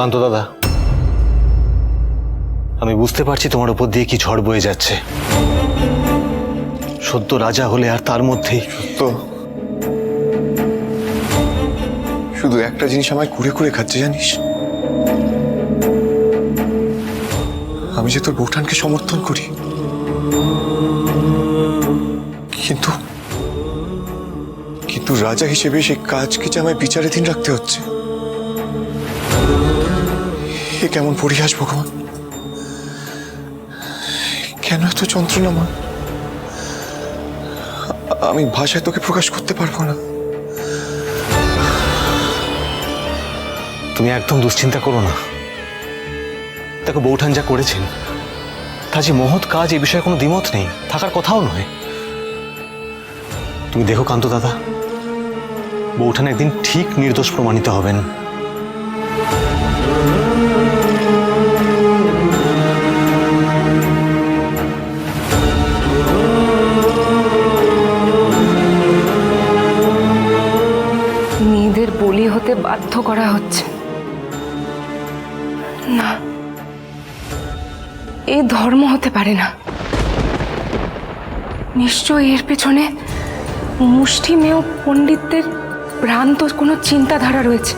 কান্ত দাদা, আমি বুঝতে পারছি তোমার উপর দিয়ে কি ঝড় বয়ে যাচ্ছে। সদ্য রাজা হলে আর তার মধ্যেই তো শুধু একটা জিনিস আমায় কুড়ে কুড়ে খাচ্ছে, জানিস? আমি যে তোর বৌঠানকে সমর্থন করি, কিন্তু কিন্তু রাজা হিসেবে সেই কাজকে যে আমায় বিচারাধীন রাখতে হচ্ছে। এ কেমন পরিহাস, ভগবান? কেন এত যন্ত্রণা মা? আমি ভাষায় তোকে প্রকাশ করতে পারব না। তুমি একদম দুশ্চিন্তা করো না। দেখো, বৌঠান যা করেছেন তা যে মহৎ কাজ এ বিষয়ে কোনো দ্বিমত নেই, থাকার কথাও নয়। তুমি দেখো, কান্ত দাদা, বৌঠান একদিন ঠিক নির্দোষ প্রমাণিত হবেন। বাধ্য করা হচ্ছে। না, এ ধর্ম হতে পারে না। নিশ্চয় এর পেছনে মুষ্টিমেয় পণ্ডিতদের ভ্রান্ত কোনো চিন্তাধারা রয়েছে।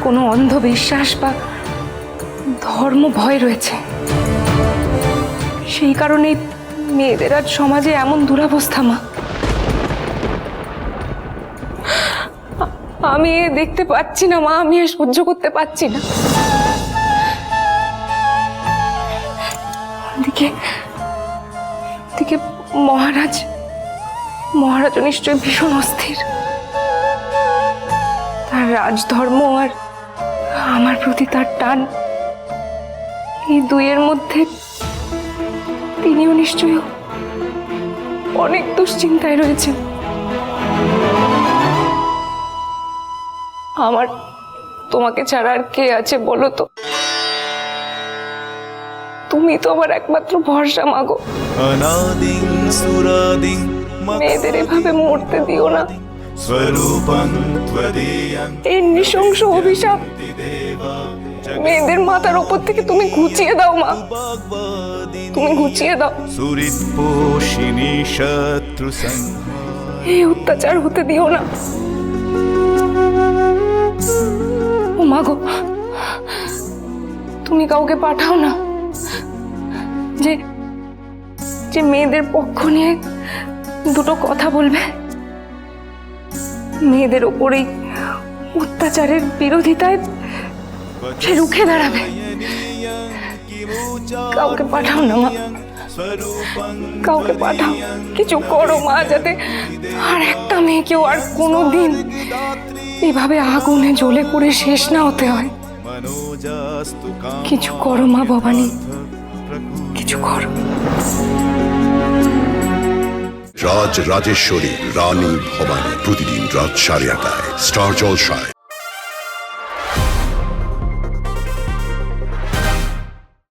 কোনো অন্ধবিশ্বাস বা ধর্ম ভয় রয়েছে। সেই কারণেই মেয়েদের আজ সমাজে এমন দুরবস্থা, মা। আমি দেখতে পাচ্ছি না, মা, আমি এ সহ্য করতে পারছি না। দিকে মহারাজ মহারাজ নিশ্চয় ভীষণ অস্থির। তার রাজধর্ম আর আমার প্রতি তার টান, এই দুইয়ের মধ্যে তিনিও নিশ্চয় অনেক দুশ্চিন্তায় রয়েছেন। আমার তোমাকে ছাড়া আর কে আছে বলো তো? তুমি তো আমার একমাত্র ভরসা মাগো। মেয়েদের এভাবে মরতে দিও না। এই নৃশংস অভিশাপ মেয়েদের মাথার ওপর থেকে তুমি ঘুচিয়ে দাও মা। তুমি ঘুচিয়ে দাও। এই অত্যাচার হতে দিও না। মাগো, তুমি কাউকে পাঠাও না। যে যে মেয়েদের পক্ষ নিয়ে দুটো কথা বলবে। মেয়েদের ওপরেই অত্যাচারের বিরোধিতায় সে রুখে দাঁড়াবে। কাউকে পাঠাও না, মা। কাউকে পাঠাও। কিছু করো, মা, যাতে আর একটা মেয়েকেও আর কোনো দিন এভাবে আগুনে জ্বলে পড়ে শেষ না হতে হয়। কিছু করো মা ভবানী, কিছু করো। রাজ রাজেশ্বরী, রানী ভবানী প্রতিদিন রাত সাড়ে আটায় স্টার জলসায়।